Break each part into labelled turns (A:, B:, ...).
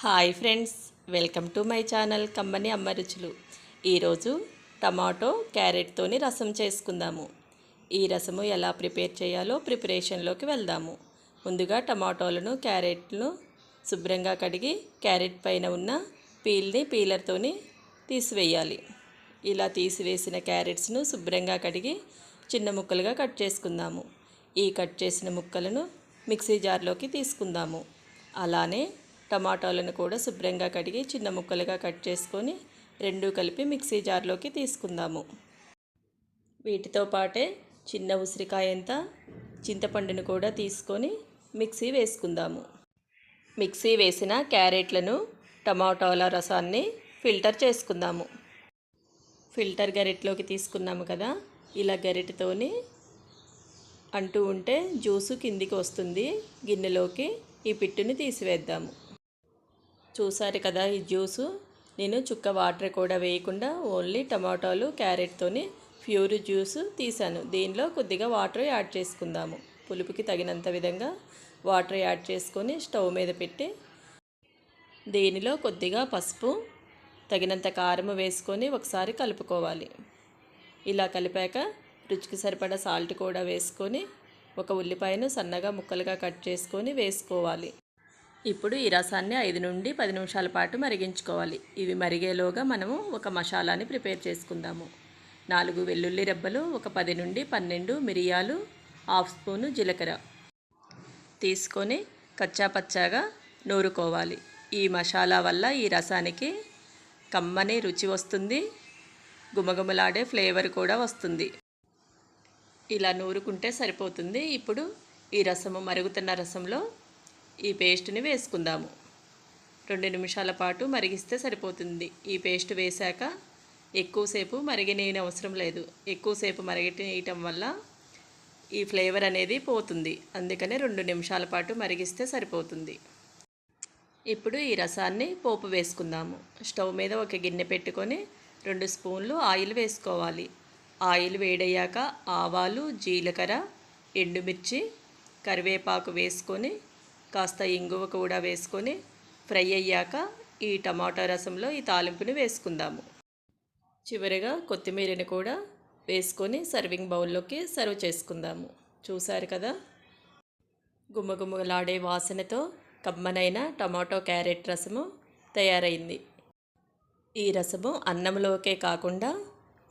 A: Hi friends welcome to my channel కమ్మని అమ్మ రుచులు. ఈరోజు టమాటో క్యారెట్తోని రసం చేసుకుందాము. ఈ రసము ఎలా ప్రిపేర్ చేయాలో ప్రిపరేషన్లోకి వెళ్దాము. ముందుగా టమాటోలను క్యారెట్ను శుభ్రంగా కడిగి క్యారెట్ పైన ఉన్న పీల్ని పీలర్తోని తీసివేయాలి. ఇలా తీసివేసిన క్యారెట్స్ను శుభ్రంగా కడిగి చిన్న ముక్కలుగా కట్ చేసుకుందాము. ఈ కట్ చేసిన ముక్కలను మిక్సీ జార్లోకి తీసుకుందాము. అలానే టమాటాలను కూడా శుభ్రంగా కడిగి చిన్న ముక్కలుగా కట్ చేసుకొని రెండు కలిపి మిక్సీ జార్లోకి తీసుకుందాము. వీటితో పాటే చిన్న ఉసిరికాయ ఎంత చింతపండును కూడా తీసుకొని మిక్సీ వేసుకుందాము. మిక్సీ వేసిన క్యారెట్లను టమాటాల రసాన్ని ఫిల్టర్ చేసుకుందాము. ఫిల్టర్ గరిటలోకి తీసుకున్నాము కదా ఇలా గరిటతోని అంటూ ఉంటే జ్యూసు కిందికి వస్తుంది గిన్నెలోకి ఈ పిట్టుని తీసివేద్దాము. చూసారు కదా ఈ జ్యూసు? నేను చుక్క వాటర్ కూడా వేయకుండా ఓన్లీ టమాటాలు క్యారెట్తోని ప్యూర్ జ్యూస్ తీసాను దీనిలో కొద్దిగా వాటర్ యాడ్ చేసుకుందాము. పులుపుకి తగినంత విధంగా వాటర్ యాడ్ చేసుకొని స్టవ్ మీద పెట్టి దీనిలో కొద్దిగా పసుపు తగినంత కారం వేసుకొని ఒకసారి కలుపుకోవాలి. ఇలా కలిపాక రుచికి సరిపడా సాల్ట్ కూడా వేసుకొని ఒక ఉల్లిపాయను సన్నగా ముక్కలుగా కట్ చేసుకొని వేసుకోవాలి. ఇప్పుడు ఈ రసాన్ని ఐదు నుండి పది నిమిషాల పాటు మరిగించుకోవాలి. ఇవి మరిగేలోగా మనము ఒక మసాలాని ప్రిపేర్ చేసుకుందాము. నాలుగు వెల్లుల్లి రెబ్బలు ఒక పది నుండి పన్నెండు మిరియాలు హాఫ్ స్పూను జీలకర్ర. తీసుకొని కచ్చాపచ్చాగా నూరుకోవాలి. ఈ మసాలా వల్ల ఈ రసానికి కమ్మని రుచి వస్తుంది. గుమగుమలాడే ఫ్లేవర్ కూడా వస్తుంది. ఇలా నూరుకుంటే సరిపోతుంది. ఇప్పుడు ఈ రసము మరుగుతున్న రసంలో ఈ పేస్ట్ని వేసుకుందాము. రెండు నిమిషాల పాటు మరిగిస్తే సరిపోతుంది. ఈ పేస్ట్ వేశాక ఎక్కువసేపు మరిగినేయని అవసరం లేదు. ఎక్కువసేపు మరిగినేయటం వల్ల ఈ ఫ్లేవర్ అనేది పోతుంది. అందుకనే రెండు నిమిషాల పాటు మరిగిస్తే సరిపోతుంది. ఇప్పుడు ఈ రసాన్ని పోపు వేసుకుందాము. స్టవ్ మీద ఒక గిన్నె పెట్టుకొని రెండు స్పూన్లు ఆయిల్ వేసుకోవాలి. ఆయిల్ వేడయ్యాక ఆవాలు జీలకర్ర ఎండుమిర్చి కరివేపాకు వేసుకొని కాస్త ఇంగువ కూడా వేసుకొని ఫ్రై అయ్యాక ఈ టమాటా రసంలో ఈ తాలింపుని వేసుకుందాము. చివరిగా కొత్తిమీరని కూడా వేసుకొని సర్వింగ్ బౌల్లోకి సర్వ్ చేసుకుందాము. చూసారు కదా? గుమ్మగుమ్మలాడే వాసనతో కమ్మనైన టమాటో క్యారెట్ రసము తయారైంది. ఈ రసము అన్నంలోకే కాకుండా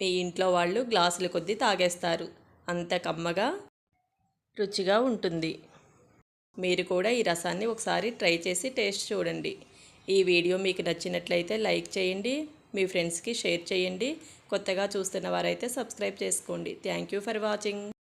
A: మీ ఇంట్లో వాళ్ళు గ్లాసుల కొద్దీ తాగేస్తారు. అంత కమ్మగా రుచిగా ఉంటుంది. మీరు కూడా ఈ రసాన్ని ఒకసారి ట్రై చేసి టేస్ట్ చూడండి. ఈ వీడియో మీకు నచ్చినట్లయితే లైక్ చేయండి మీ ఫ్రెండ్స్కి షేర్ చేయండి కొత్తగా చూస్తున్న వారైతే సబ్స్క్రైబ్ చేసుకోండి. Thank you for watching.